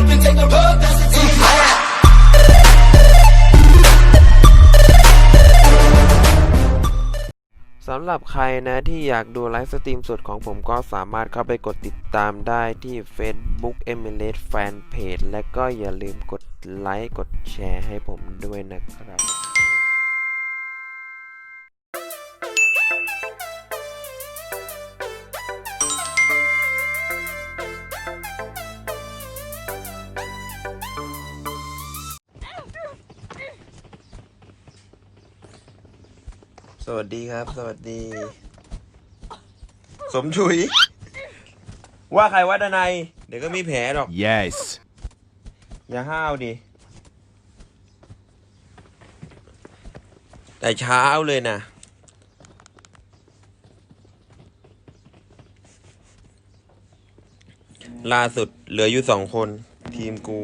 up and take the road, that's the team. สำหรับใครนะที่อยากดูไลฟ์สตรีมสดของผมก็สามารถเข้าไปกดติดตามได้ที่ Facebook e m i l a t e Fanpage และก็อย่าลืมกดไลค์กดแชร์ให้ผมด้วยนะครับ วัสดีครับ สวัสดี สมชุย ว่าใครว่าดนายเดี๋ยวก็มีแผลหรอก Yes. อย่าห้าวดิ แต่เช้าเลยนะ ล่าสุดเหลืออยู่สองคน ทีมกู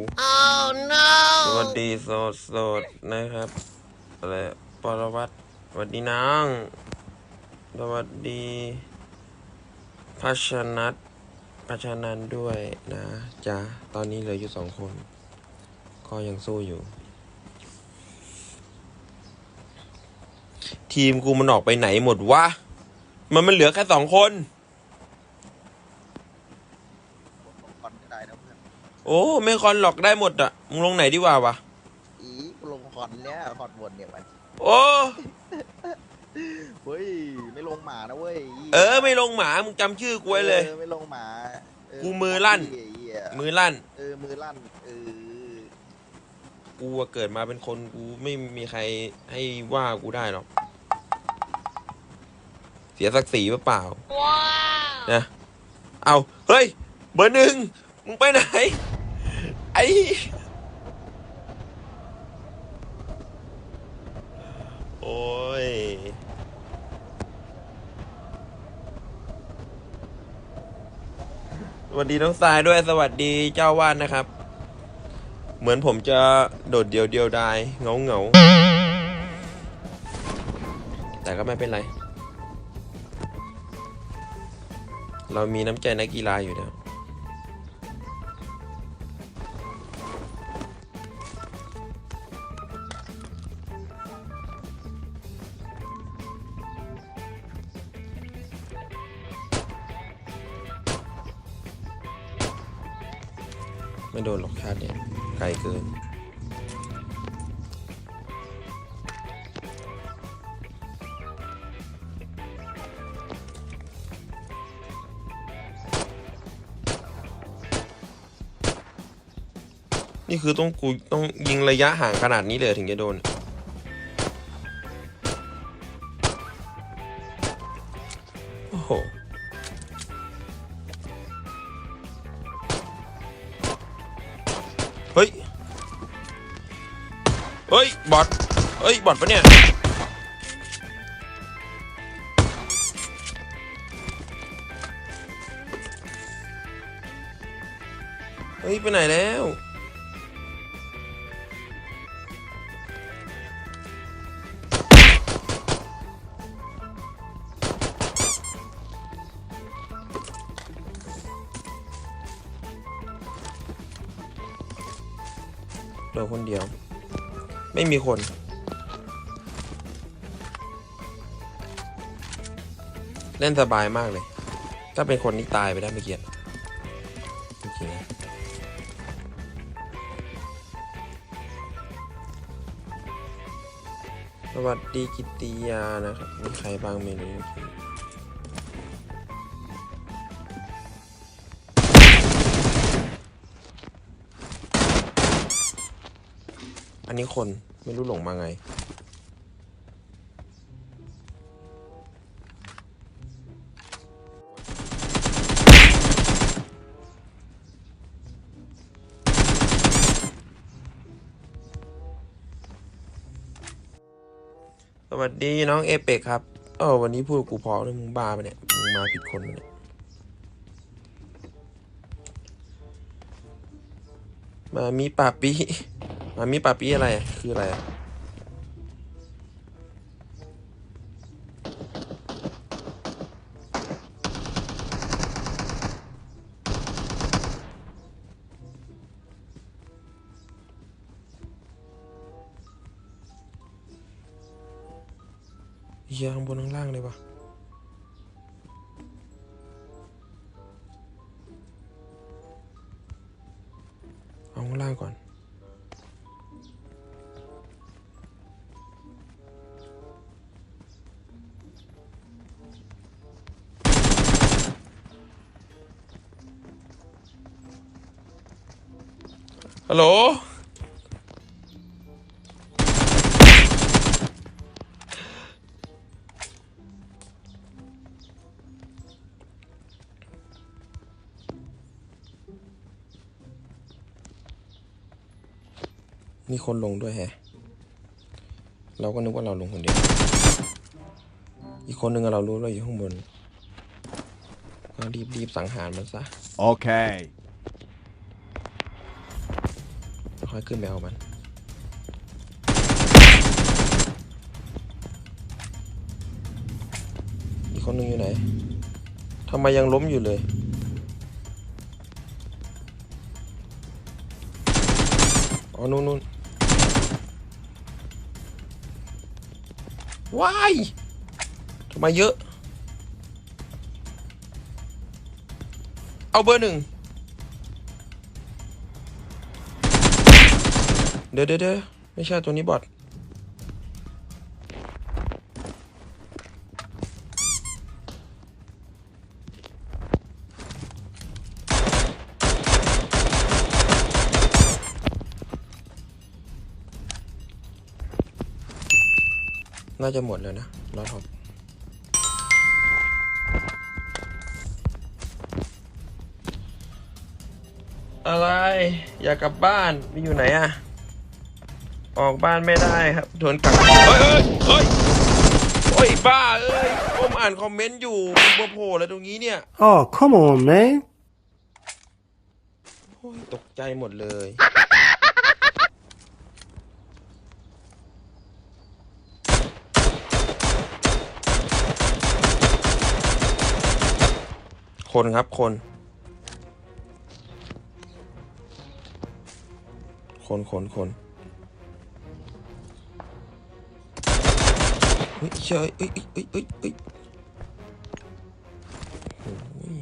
สวัสดีโสดโสดนะครับ อะไรปรวัตรส วัสดีน้อง สวัสดีพัชนัทพัชนันด้วยนะจ๊ะ ตอนนี้เหลืออยู่สองคน ก็ยังสู้อยู่ ทีมกูมันออกไปไหนหมดวะ มันมันเหลือแค่สองคนคอนก็ได้นะเพื่อนโอ้ไม่คอนหลอกได้หมดอะมึงลงไหนดีกว่าวะ อีกูลงคอนเนี่ยคอนบนเนี่ยมัน โอ้เฮ้ยไม่ลงหมานะเว้ยเออ ไม่ลงหมามึงจำชื่อกูไว้เลย ออไม่ลงหมาเกูมือลั่นเหี้ยมือลั่น เออมือลั่นเออกูอะเกิดมาเป็นคนกูไม่มีใครให้ว่ากูได้หรอก เสียศักดิ์ศรีเปล่าๆนะ เอาเฮ้ย เบอร์หนึ่งมึงไปไหน ไอ้ โอ้ย สวัสดีน้องทรายด้วยสวัสดีเจ้าวาดนะครับ เหมือนผมจะโดดเดียวเดียวดายเงาเงาแต่ก็ไม่เป็นไร เรามีน้ำใจนักกีฬาอยู่แล้ว ไม่โดนหรอกชาติเนี่ยไกลเกินนี่คือต้องกูต้องยิงระยะห่างขนาดนี้เลยถึงจะโดน โอ้โห เฮ้ยบอทเฮ้ยบอทปะเนี่ยเฮ้ยไปไหนแล้วโดนคนเดียว ไม่มีคน เล่นสบายมากเลย ถ้าเป็นคนนี้ตายไปได้ไม่เกียรจริงๆนะสวัสดีกิตติยานะครับมีใครบางเมนู นนี้คนไม่รู้หลงมาไง สวัสดีน้องเอเปกครับ เออวันนี้พูดกูพอเลยมึงบ้าไปะเนี่ย มึงมาผิดคนปะเนี่ย มามีปาปี มันมีปาปี้อะไร คืออะไร เยี่ยงบนข้างล่างเลยปะเอาข้างล่างก่อน ฮัลโหล มีคนลงด้วยแฮะ เราก็นึกว่าเราลงคนเดียว อีกคนนึงเรารู้เราอยู่ข้างบนก็รีบรีบสังหารมันซะ Okay. ค่ อยขึ้นไปเอามันอีกคนนึงอยู่ไหนทำไมยังล้มอยู่เลยอ๋อนู่นนู่นว้ายทำไมเยอะ เอาเบอร์หนึ่ง เดี๋ยวเดี๋ยวเดี๋ยวไม่ใช่ตัวนี้บอทน่าจะหมดแล้วนะรอท็อปอะไร อยากกลับบ้านไปอยู่ไหนอะ ออกบ้านไม่ได้ครับโดนกักเฮ้ยเฮ้ยเฮ้ยโอ้ยบ้าเอ้ยผมอ่านคอมเมนต์อยู่มึงมาโผล่อะไรตรงนี้เนี่ย Oh, come on, man. โอ้ยตกใจหมดเลย คนครับคน คนคนคน ฮ้ยเชยเอ้ยเอ้ยเอ้ยเอ้ยโอ้ย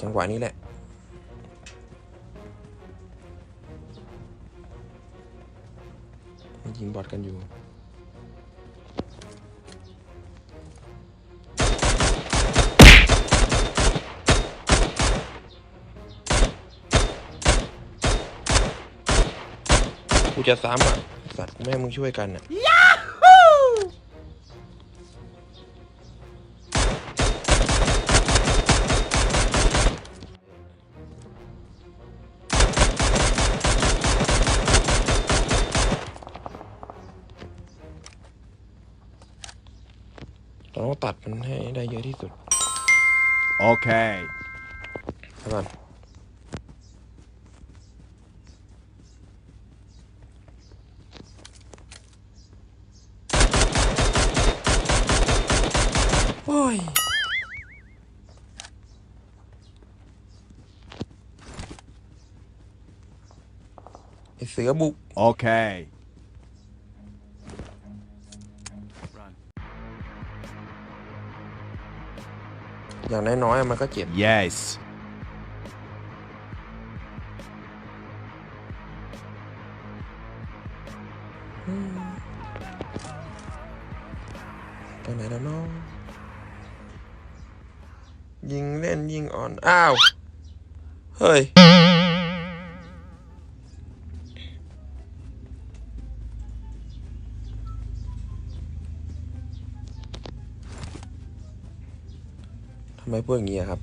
จังหวะนี้แหละยิงบอทกันอยู่กูจะซ้ำอะ สัตว์กูไม่มึงช่วยกันอะ เราต้องตัดมันให้ได้เยอะที่สุด Okay. เดี๋ยวก่อนโอ้ย ไอเสือบุก Okay. อ ย่างน้อยๆอะมันก็เจ็บ Yes. ไปไหนแล้วน้องยิงเล่นยิงอ่อน อ้าว เฮ้ย ทำไมพูดอย่างนี้ครับ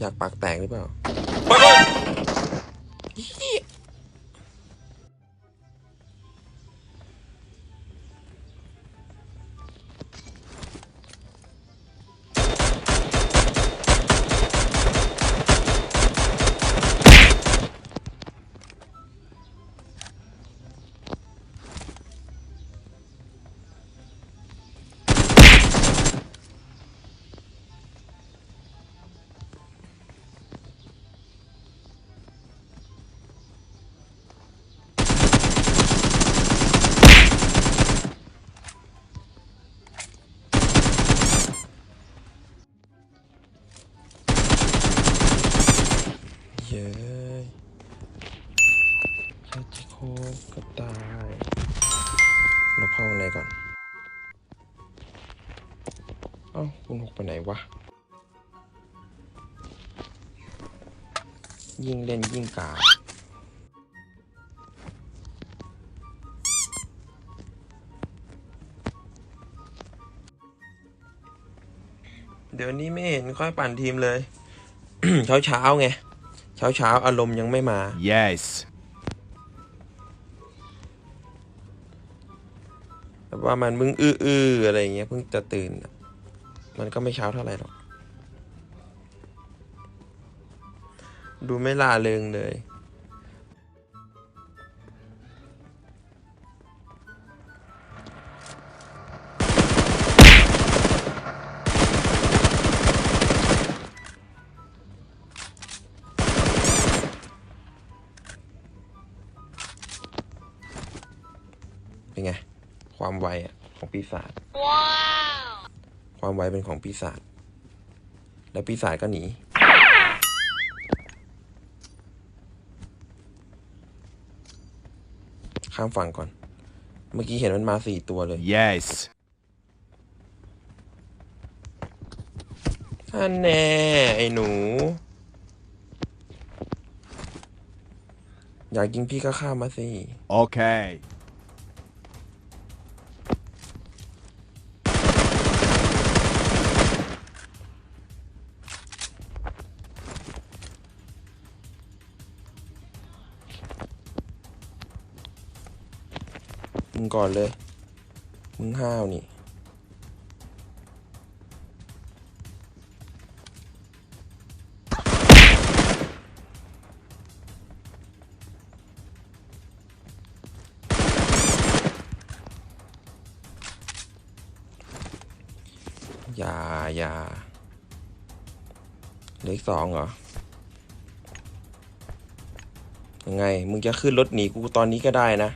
อยากปากแตกหรือเปล่า อ้าคุณหกไปไหนวะ ยิ่งเล่นยิ่งกาดเดี๋ยวนี้ไม่เห็นค่อยปั่นทีมเลย เช้าเช้าๆไง เช้าเช้าๆอารมณ์ยังไม่มา Yes. แบบว่ามันมึงอื้อๆอะไรอย่างเงี้ยเพิ่งจะตื่นอะ มันก็ไม่เช้าเท่าไหร่หรอก ดูไม่ลาเริงเลย เป็นไง ความไวอะของปีศาจ ความไวเป็นของปีศาจ แล้วปีศาจก็หนี ข้ามฝั่งก่อน เมื่อกี้เห็นมันมาสี่ตัวเลย Yes. ท่านแน่ไอ้หนู อยากยิงพี่ก็ข้ามมาสิ Okay. มึงก่อนเลย มึงห้าวนี่ อย่า อย่าเหลือสองเหรอ ยังไง มึงจะขึ้นรถหนีกูตอนนี้ก็ได้นะ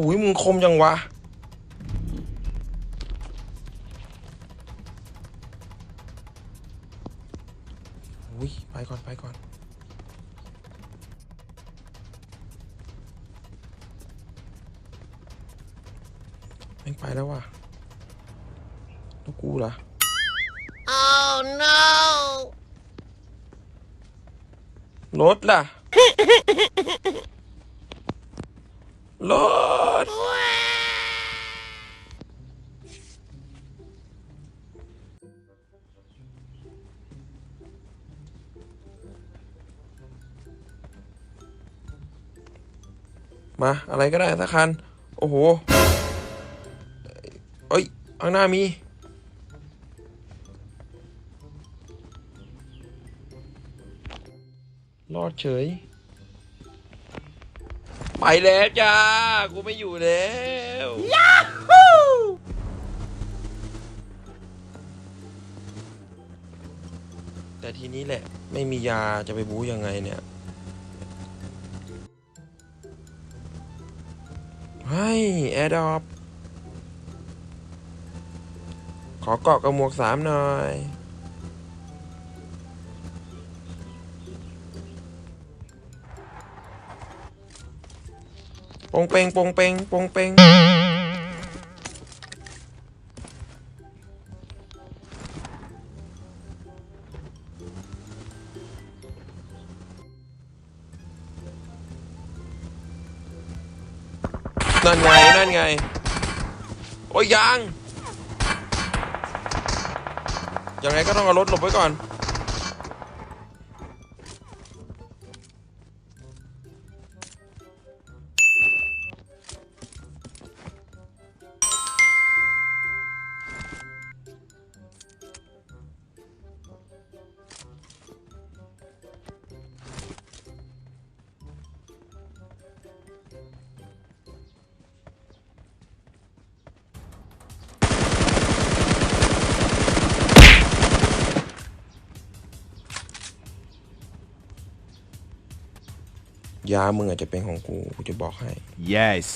หูยมึงคมยังวะ อุ้ย ไปก่อน ไปก่อนแม่งไปแล้วว่ะแล้วกูล่ะ Oh no! รถล่ะ รถ มาอะไรก็ได้สักคัน โอ้โหเอ้ยข้างหน้ามี รอดเฉย ไปแล้วจ้า กูไม่อยู่แล้วยาฮูแต่ทีนี้แหละ ไม่มียาจะไปบู๊ยังไงเนี่ย ให้แอร์ดอปขอเกาะกับหมวกสามหน่อยปงเปงปงเปงปงเปง โอ้ยยังยังไงก็ต้องเอารถหลบไว้ก่อนามึงอาจจะเป็นของกู กูจะบอกให้ Yes.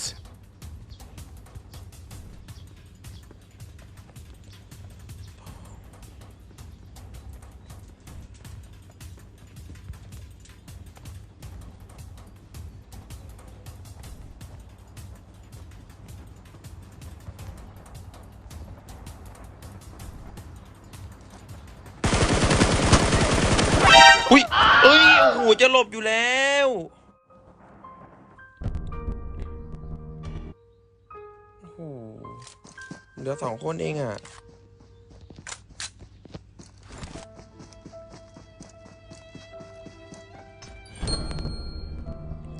อุ้ยเอ้ย โอ้โห จะหลบอยู่แล้ว เหลือสองคนเองอะ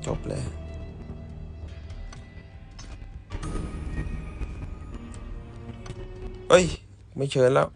จบเลย เอ้ย ไม่เชิญแล้ว